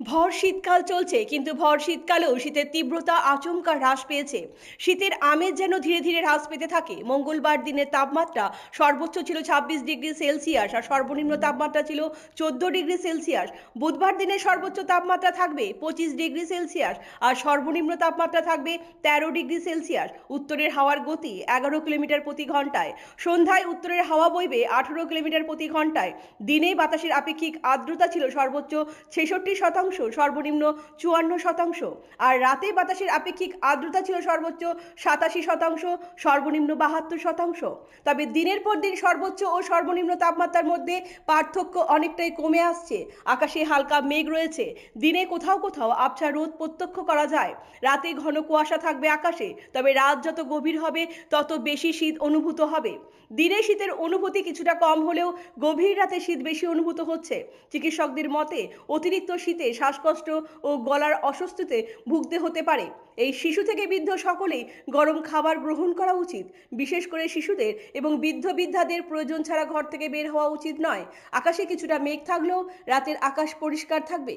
ভর শীতকাল চলছে, কিন্তু ভর শীতকালেও শীতের তীব্রতা আচমকা হ্রাস পেয়েছে। শীতের আমেজ যেন ধীরে ধীরে হ্রাস পেতে থাকে। মঙ্গলবার দিনের তাপমাত্রা সর্বোচ্চ ছিল ছাব্বিশ ডিগ্রি সেলসিয়াস আর সর্বনিম্ন তাপমাত্রা ছিল চোদ্দ ডিগ্রি সেলসিয়াস। বুধবার দিনের সর্বোচ্চ তাপমাত্রা থাকবে পঁচিশ ডিগ্রি সেলসিয়াস আর সর্বনিম্ন তাপমাত্রা থাকবে তেরো ডিগ্রি সেলসিয়াস। উত্তরের হাওয়ার গতি এগারো কিলোমিটার প্রতি ঘন্টায় সন্ধ্যায় উত্তরের হাওয়া বইবে আঠেরো কিলোমিটার প্রতি ঘন্টায় দিনে বাতাসের আপেক্ষিক আর্দ্রতা ছিল সর্বোচ্চ ছেষট্টি শতাংশ সর্বনিম্ন চুয়ান্ন শতাংশ। আর রাতে বাতাসের আপেক্ষিক আর্দ্রতা ছিল সর্বোচ্চ সাতাশি শতাংশ, সর্বনিম্ন বাহাত্তর শতাংশ। তবে দিনের পর দিন সর্বোচ্চ ও সর্বনিম্ন তাপমাত্রার মধ্যে পার্থক্য অনেকটাই কমে আসছে। আকাশে হালকা মেঘ রয়েছে। দিনে কোথাও কোথাও আবছা রোদ প্রত্যক্ষ করা যায়। রাতে ঘন কুয়াশা থাকবে আকাশে, তবে রাত যত গভীর হবে, তত বেশি শীত অনুভূত হবে। দিনে শীতের অনুভূতি কিছুটা কম হলেও গভীর রাতে শীত বেশি অনুভূত হচ্ছে। চিকিৎসকদের মতে, অতিরিক্ত শীতে শ্বাসকষ্ট ও গলার অস্বস্তিতে ভুগতে হতে পারে। এই শিশু থেকে বৃদ্ধ সকলেই গরম খাবার গ্রহণ করা উচিত। বিশেষ করে শিশুদের এবং বৃদ্ধ বৃদ্ধাদের প্রয়োজন ছাড়া ঘর থেকে বের হওয়া উচিত নয়। আকাশে কিছুটা মেঘ থাকলেও রাতের আকাশ পরিষ্কার থাকবে।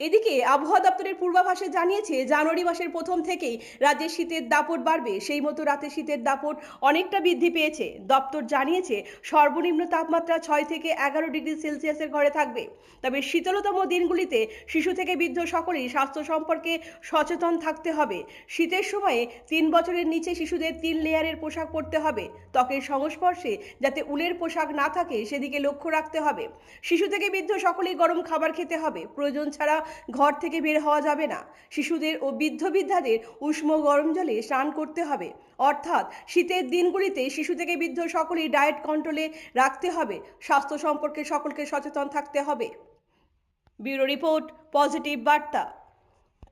এদিকে আবহাওয়া দপ্তরের পূর্বাভাসে জানিয়েছে, জানুয়ারি মাসের প্রথম থেকেই রাজ্যে শীতের দাপট বাড়বে। সেই মতো রাতে শীতের দাপট অনেকটা বৃদ্ধি পেয়েছে। দপ্তর জানিয়েছে, সর্বনিম্ন তাপমাত্রা ছয় থেকে এগারো ডিগ্রি সেলসিয়াসের ঘরে থাকবে। তবে শীতলতম দিনগুলিতে শিশু থেকে বৃদ্ধ সকলেই স্বাস্থ্য সম্পর্কে সচেতন থাকতে হবে। শীতের সময়ে তিন বছরের নিচে শিশুদের তিন লেয়ারের পোশাক পরতে হবে। ত্বকের সংস্পর্শে যাতে উলের পোশাক না থাকে, সেদিকে লক্ষ্য রাখতে হবে। শিশু থেকে বৃদ্ধ সকলেই গরম খাবার খেতে হবে। প্রয়োজন ছাড়া ঘর থেকে বের হওয়া যাবে না। শিশুদের ও বৃদ্ধ বৃদ্ধাদের উষ্ণ গরম জলে স্নান করতে হবে। অর্থাৎ শীতের দিনগুলিতে শিশু থেকে বৃদ্ধ সকলেই ডায়েট কন্ট্রোলে রাখতে হবে। স্বাস্থ্য সম্পর্কে সকলকে সচেতন থাকতে হবে। ব্যুরো রিপোর্ট, পজিটিভ বার্তা।